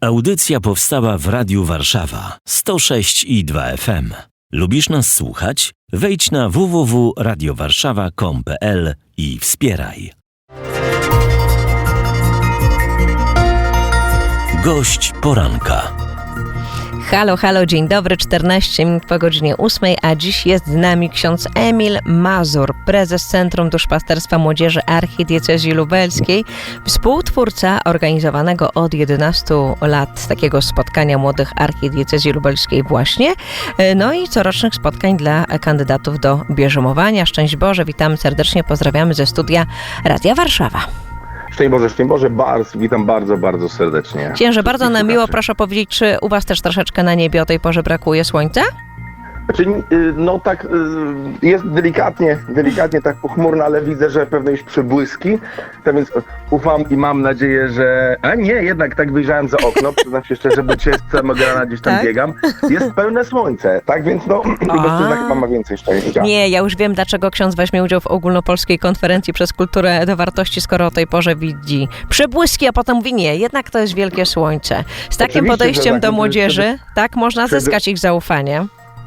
Audycja powstała w Radiu Warszawa 106 i 2 FM. Lubisz nas słuchać? Wejdź na www.radiowarszawa.com.pl i wspieraj. Gość poranka. Halo, halo, dzień dobry, 14 minut po godzinie 8, a dziś jest z nami ksiądz Emil Mazur, prezes Centrum Duszpasterstwa Młodzieży Archidiecezji Lubelskiej, współtwórca organizowanego od 11 lat takiego spotkania młodych Archidiecezji Lubelskiej właśnie, no i corocznych spotkań dla kandydatów do bierzmowania. Szczęść Boże, witamy serdecznie, pozdrawiamy ze studia Radia Warszawa. Szczęść Boże, szczęść Boże, bardzo, witam bardzo, bardzo serdecznie. Księże, bardzo nam miło, proszę powiedzieć, czy u Was też troszeczkę na niebie o tej porze brakuje słońca? Znaczy, y, no tak, y, jest delikatnie, delikatnie tak pochmurno, ale widzę, że pewne już przebłyski, tak więc ufam i mam nadzieję, że... A nie, jednak tak wyjrzałem za okno, przyznam się szczerze, bo dzisiaj z całego rana gdzieś tam Tak? biegam, jest pełne słońce, tak więc no, chyba ma więcej szczęścia. Nie, ja już wiem, dlaczego ksiądz weźmie udział w ogólnopolskiej konferencji przez kulturę do wartości, skoro o tej porze widzi przebłyski, a potem mówi nie, jednak to jest wielkie słońce. Z takim Oczywiście, podejściem tak, do młodzieży, tak, można zyskać ich zaufanie.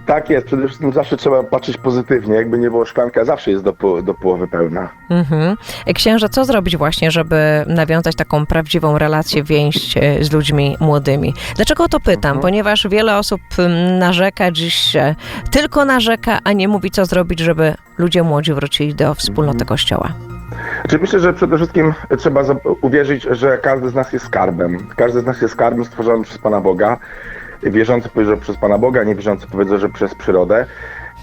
Tak jest, przede wszystkim zawsze trzeba patrzeć pozytywnie, jakby nie było szklanka, zawsze jest do, po, do połowy pełna. Mhm. Księże, co zrobić właśnie, żeby nawiązać taką prawdziwą relację, więź e, z ludźmi młodymi? Dlaczego o to pytam? Mhm. Ponieważ wiele osób mm, narzeka dziś, e, tylko narzeka, a nie mówi, co zrobić, żeby ludzie młodzi wrócili do wspólnoty Mhm. Kościoła. Czy myślę, że przede wszystkim trzeba uwierzyć, że każdy z nas jest skarbem. Każdy z nas jest skarbem stworzonym przez Pana Boga. Wierzący powie, że przez Pana Boga, niewierzący powiedzą, że przez przyrodę.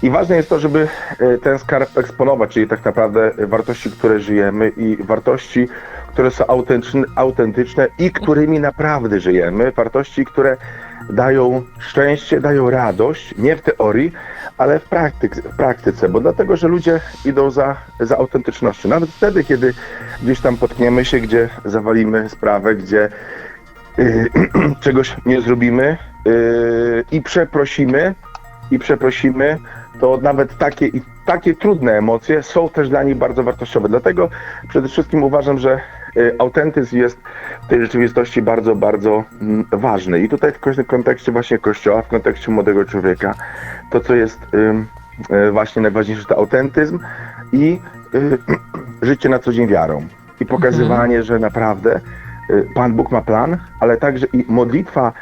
I ważne jest to, żeby e, ten skarb eksponować, czyli tak naprawdę wartości, które żyjemy i wartości, które są autentyczne, i którymi naprawdę żyjemy. Wartości, które dają szczęście, dają radość, nie w teorii, ale w, praktyk, w praktyce, bo dlatego, że ludzie idą za, za autentycznością. Nawet wtedy, kiedy gdzieś tam potkniemy się, gdzie zawalimy sprawę, gdzie y, czegoś nie zrobimy y, i przeprosimy, i przeprosimy, to nawet takie, i takie trudne emocje są też dla nich bardzo wartościowe. Dlatego przede wszystkim uważam, że y, autentyzm jest w tej rzeczywistości bardzo, bardzo mm, ważny. I tutaj w kontekście właśnie Kościoła, w kontekście młodego człowieka, to co jest y, właśnie najważniejsze, to autentyzm i y, życie na co dzień wiarą. I pokazywanie, że naprawdę Pan Bóg ma plan, ale także i modlitwa,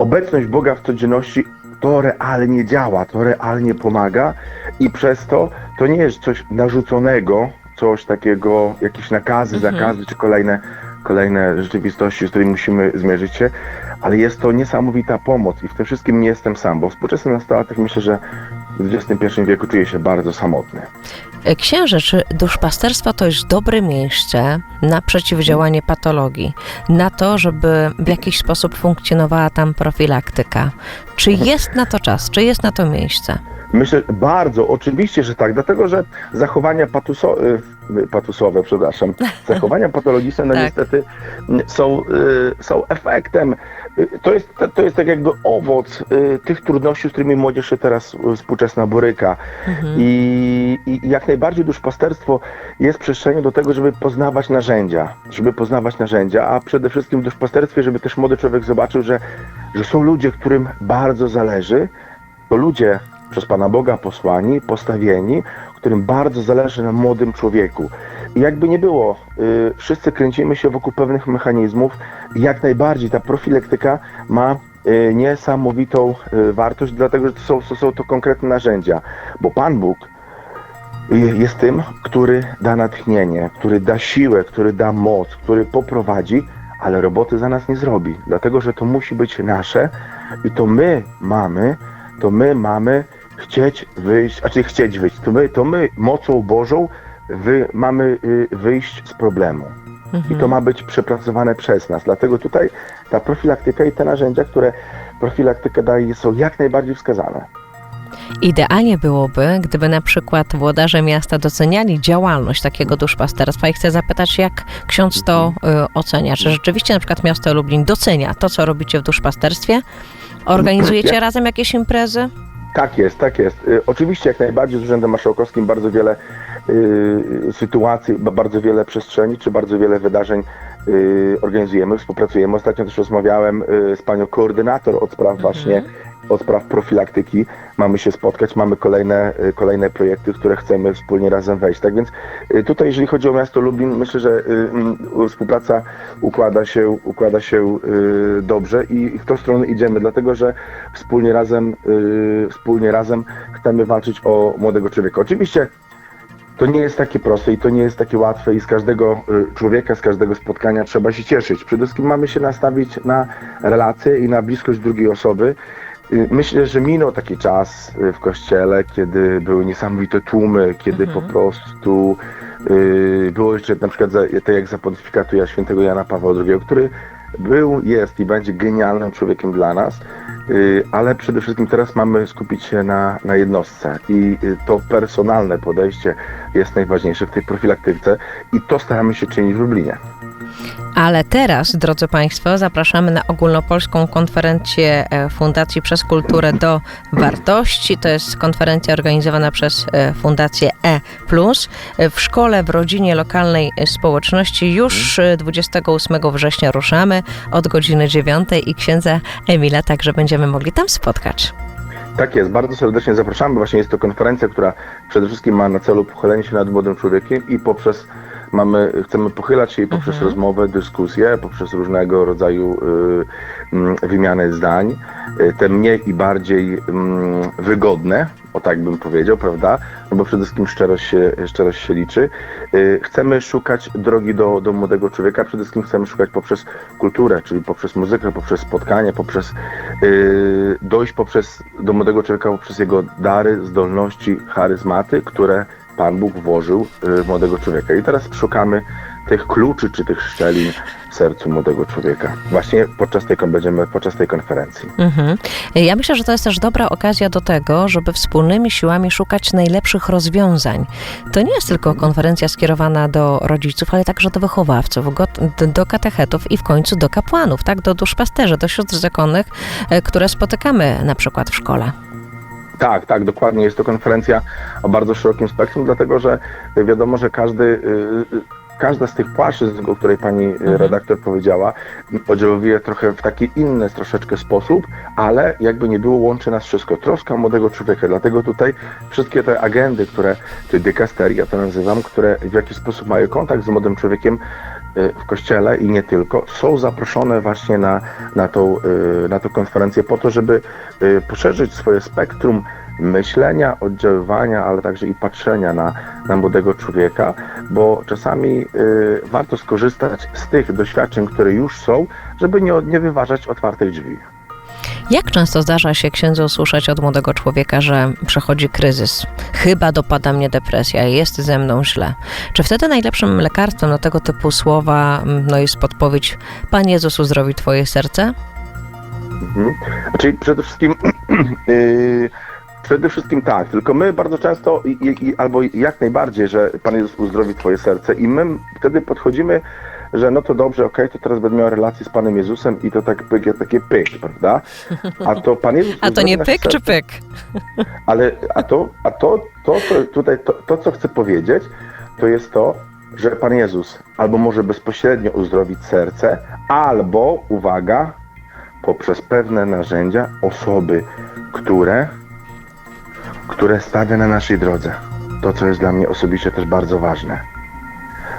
obecność Boga w codzienności to realnie działa, to realnie pomaga i przez to to nie jest coś narzuconego, coś takiego, jakieś nakazy, Mhm. zakazy czy kolejne, kolejne rzeczywistości, z którymi musimy zmierzyć się, ale jest to niesamowita pomoc i w tym wszystkim nie jestem sam, bo współczesny nastolatek myślę, że w XXI wieku czuje się bardzo samotny. E, Księże, czy duszpasterstwo to jest dobre miejsce na przeciwdziałanie patologii, na to, żeby w jakiś sposób funkcjonowała tam profilaktyka? Czy jest na to czas, czy jest na to miejsce? Myślę, bardzo, oczywiście, że tak, dlatego że zachowania patuso, y, patusowe, przepraszam, zachowania patologiczne, no Tak. niestety są, y, są efektem, to jest, to jest tak jakby owoc y, tych trudności, z którymi młodzież się teraz y, współczesna boryka. Mhm. I, I jak najbardziej duszpasterstwo jest przestrzenią do tego, żeby poznawać narzędzia, żeby poznawać narzędzia, a przede wszystkim w duszpasterstwie, żeby też młody człowiek zobaczył, że, że są ludzie, którym bardzo zależy, to ludzie przez Pana Boga posłani, postawieni, którym bardzo zależy na młodym człowieku. Jakby nie było, y, wszyscy kręcimy się wokół pewnych mechanizmów. Jak najbardziej ta profilaktyka ma y, niesamowitą y, wartość, dlatego że to są, to są to konkretne narzędzia, bo Pan Bóg y, jest tym, który da natchnienie, który da siłę, który da moc, który poprowadzi, ale roboty za nas nie zrobi, dlatego że to musi być nasze i to my mamy, to my mamy chcieć wyjść, a czy chcieć wyjść, to my, to my mocą Bożą wy, mamy y, wyjść z problemu. I to ma być przepracowane przez nas. Dlatego tutaj ta profilaktyka i te narzędzia, które profilaktyka daje, są jak najbardziej wskazane. Idealnie byłoby, gdyby na przykład włodarze miasta doceniali działalność takiego duszpasterstwa i chcę zapytać, jak ksiądz to y, ocenia? Czy rzeczywiście na przykład miasto Lublin docenia to, co robicie w duszpasterstwie? Organizujecie razem jakieś imprezy? Tak jest, tak jest. Y, oczywiście jak najbardziej z Urzędem Marszałkowskim bardzo wiele y, sytuacji, ba- bardzo wiele przestrzeni, czy bardzo wiele wydarzeń y, organizujemy, współpracujemy. Ostatnio też rozmawiałem y, z panią koordynator od spraw właśnie, od spraw profilaktyki. Mamy się spotkać, mamy kolejne, y, kolejne projekty, które chcemy wspólnie razem wejść. Tak więc y, tutaj, jeżeli chodzi o miasto Lublin, myślę, że y, mm, współpraca układa się, układa się dobrze i w tą stronę idziemy, dlatego że wspólnie razem, wspólnie razem chcemy walczyć o młodego człowieka. Oczywiście to nie jest takie proste i to nie jest takie łatwe i z każdego człowieka, z każdego spotkania trzeba się cieszyć. Przede wszystkim mamy się nastawić na relacje i na bliskość drugiej osoby. Y, Myślę, że minął taki czas y, w kościele, kiedy były niesamowite tłumy, kiedy Mhm. po prostu y, było jeszcze na przykład za, tak jak za pontyfikatu świętego Jana Pawła II, który był, jest i będzie genialnym człowiekiem dla nas, y, ale przede wszystkim teraz mamy skupić się na, na jednostce i y, to personalne podejście jest najważniejsze w tej profilaktyce i to staramy się czynić w Lublinie. Ale teraz, drodzy Państwo, zapraszamy na ogólnopolską konferencję e, Fundacji przez Kulturę do Wartości. To jest konferencja organizowana przez e, Fundację E. E, W szkole, w rodzinie lokalnej społeczności już e, 28 września ruszamy od godziny 9 i księdza Emila także będziemy mogli tam spotkać. Tak jest, bardzo serdecznie zapraszamy. Właśnie jest to konferencja, która przede wszystkim ma na celu pochylenie się nad młodym człowiekiem i poprzez mamy, chcemy pochylać się i poprzez Mhm. rozmowę, dyskusję, poprzez różnego rodzaju y, mm, wymianę zdań, y, te mniej i bardziej mm, wygodne, o tak bym powiedział, prawda? No bo przede wszystkim szczerość się, szczerość się liczy. Y, chcemy szukać drogi do, do młodego człowieka, przede wszystkim chcemy szukać poprzez kulturę, czyli poprzez muzykę, poprzez spotkanie, poprzez y, dojść poprzez, do młodego człowieka poprzez jego dary, zdolności, charyzmaty, które Pan Bóg włożył y, w młodego człowieka. I teraz szukamy tych kluczy czy tych szczelin w sercu młodego człowieka. Właśnie podczas tej, będziemy podczas tej konferencji. Mhm. Ja myślę, że to jest też dobra okazja do tego, żeby wspólnymi siłami szukać najlepszych rozwiązań. To nie jest tylko konferencja skierowana do rodziców, ale także do wychowawców, do katechetów i w końcu do kapłanów, tak, do duszpasterzy, do sióstr zakonnych, e, które spotykamy na przykład w szkole. Tak, tak, dokładnie. Jest to konferencja o bardzo szerokim spektrum, dlatego że wiadomo, że każdy, y, y, każda z tych płaszczyzn, o której pani y, Mhm. redaktor powiedziała, oddziałuje trochę w taki inny troszeczkę sposób, ale jakby nie było, łączy nas wszystko. Troska młodego człowieka. Dlatego tutaj wszystkie te agendy, które, czy dykasterii, ja to nazywam, które w jakiś sposób mają kontakt z młodym człowiekiem, w kościele i nie tylko, są zaproszone właśnie na, na, tą, y, na tą konferencję po to, żeby y, poszerzyć swoje spektrum myślenia, oddziaływania, ale także i patrzenia na, na młodego człowieka, bo czasami y, warto skorzystać z tych doświadczeń, które już są, żeby nie, nie wyważać otwartych drzwi. Jak często zdarza się księdzu usłyszeć od młodego człowieka, że przechodzi kryzys? Chyba dopada mnie depresja, jest ze mną źle. Czy wtedy najlepszym lekarstwem na tego typu słowa no, jest podpowiedź Pan Jezus uzdrowi Twoje serce? Mhm. Czyli przede wszystkim yy, przede wszystkim tak, tylko my bardzo często i, i- albo jak najbardziej, że Pan Jezus uzdrowi twoje serce i my wtedy podchodzimy, że no to dobrze, okej, to teraz będę miał relację z Panem Jezusem i to tak pyk, takie pyk, prawda? A to Pan Jezus A to nie pyk czy pyk? Ale a to, a to, to co tutaj, to, to co chcę powiedzieć, to jest to, że Pan Jezus albo może bezpośrednio uzdrowić serce, albo, uwaga, poprzez pewne narzędzia, osoby, które, które stawia na naszej drodze. To, co jest dla mnie osobiście też bardzo ważne.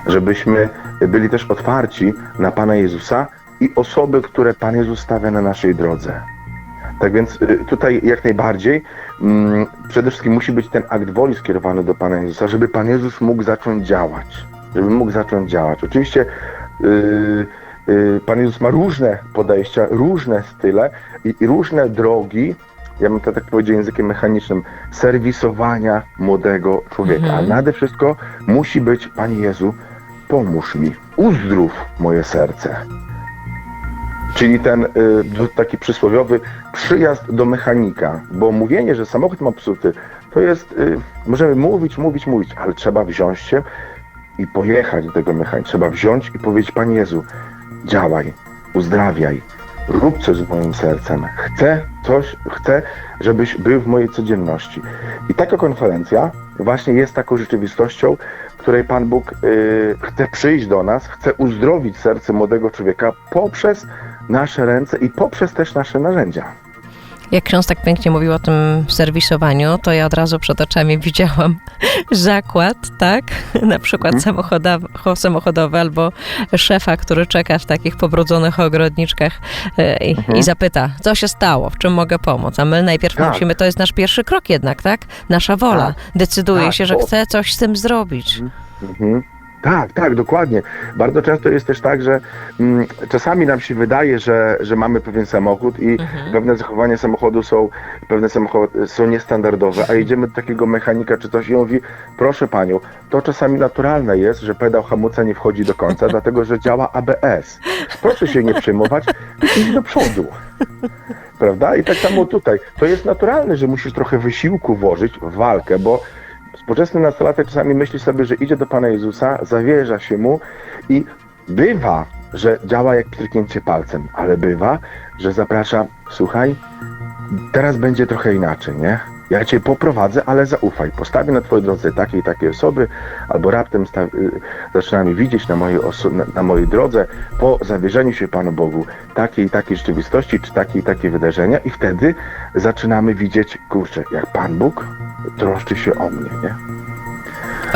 Żebyśmy byli też otwarci na Pana Jezusa i osoby, które Pan Jezus stawia na naszej drodze. Tak więc y, tutaj jak najbardziej mm, przede wszystkim musi być ten akt woli skierowany do Pana Jezusa, żeby Pan Jezus mógł zacząć działać. Żeby mógł zacząć działać. Oczywiście yy, yy, Pan Jezus ma różne podejścia, różne style i, i różne drogi, ja bym to tak powiedział językiem mechanicznym, serwisowania młodego człowieka. Mhm. A nade wszystko musi być, Panie Jezu, pomóż mi, uzdrów moje serce. Czyli ten y, taki przysłowiowy przyjazd do mechanika, bo mówienie, że samochód ma psuty, to jest, y, możemy mówić, mówić, mówić, ale trzeba wziąć się i pojechać do tego mechanika. Trzeba wziąć i powiedzieć, Panie Jezu, działaj, uzdrawiaj, rób coś z moim sercem. Chcę coś, chcę, żebyś był w mojej codzienności. I taka konferencja właśnie jest taką rzeczywistością, w której Pan Bóg y, chce przyjść do nas, chce uzdrowić serce młodego człowieka poprzez nasze ręce i poprzez też nasze narzędzia. Jak ksiądz tak pięknie mówił o tym serwisowaniu, to ja od razu przed oczami widziałam zakład, tak? Na przykład Mhm. samochodowy, samochodowy albo szefa, który czeka w takich pobrudzonych ogrodniczkach e, i, Mhm. i zapyta, co się stało, w czym mogę pomóc? A my najpierw Tak. musimy, to jest nasz pierwszy krok jednak, tak? Nasza wola Tak. decyduje Tak, się, że bo- chce coś z tym zrobić. Mhm. Tak, tak, dokładnie. Bardzo często jest też tak, że mm, czasami nam się wydaje, że, że mamy pewien samochód i Mhm. pewne zachowania samochodu są, pewne samochody są niestandardowe, a idziemy do takiego mechanika czy coś i on mówi, proszę panią, to czasami naturalne jest, że pedał hamulca nie wchodzi do końca, dlatego że działa ABS. Proszę się nie przejmować, idź do przodu. Prawda? I tak samo tutaj. To jest naturalne, że musisz trochę wysiłku włożyć w walkę, bo Współczesny nastolatek czasami myśli sobie, że idzie do Pana Jezusa, zawierza się Mu i bywa, że działa jak pstryknięcie palcem, ale bywa, że zaprasza, słuchaj, teraz będzie trochę inaczej, nie? Ja Cię poprowadzę, ale zaufaj. Postawię na Twojej drodze takie i takie osoby, albo raptem y, zaczynamy widzieć na mojej, na, na mojej drodze po zawierzeniu się Panu Bogu takiej i takiej rzeczywistości, czy takie i takie wydarzenia i wtedy zaczynamy widzieć, kurczę, jak Pan Bóg troszczy się o mnie, nie?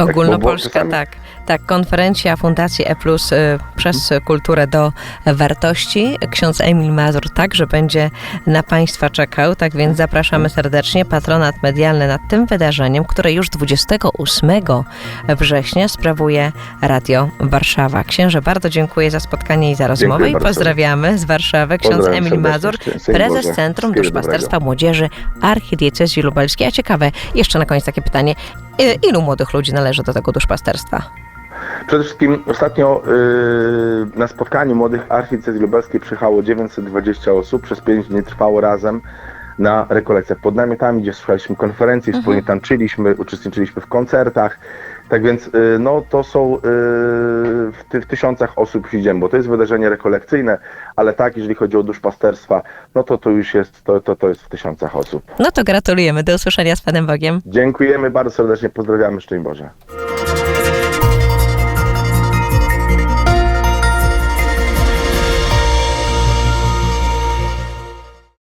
Ogólnopolska, czasami- tak. Tak, konferencja Fundacji E Plus y, przez kulturę do wartości. Ksiądz Emil Mazur także będzie na Państwa czekał, tak więc zapraszamy serdecznie. Patronat medialny nad tym wydarzeniem, które już 28 września sprawuje Radio Warszawa. Księże, bardzo dziękuję za spotkanie i za rozmowę i bardzo. pozdrawiamy z Warszawy. Ksiądz Pozdrawiam Emil. Mazur, prezes Boże. Centrum Duszpasterstwa Młodzieży Archidiecezji Lubelskiej. A ciekawe, jeszcze na koniec takie pytanie, y, ilu młodych ludzi należy do tego duszpasterstwa? Przede wszystkim ostatnio yy, na spotkaniu młodych archidiecezji lubelskiej przyjechało 920 osób, przez 5 dni trwało razem na rekolekcjach pod namiotami, gdzie słuchaliśmy konferencji, wspólnie tańczyliśmy, uczestniczyliśmy w koncertach. Tak więc yy, no, to są yy, w, ty, w tysiącach osób idziemy, bo to jest wydarzenie rekolekcyjne, ale tak, jeżeli chodzi o duszpasterstwa, no to to już jest, to, to, to jest w tysiącach osób. No to gratulujemy. Do usłyszenia z Panem Bogiem. Dziękujemy bardzo serdecznie, pozdrawiamy, szczęść Boże.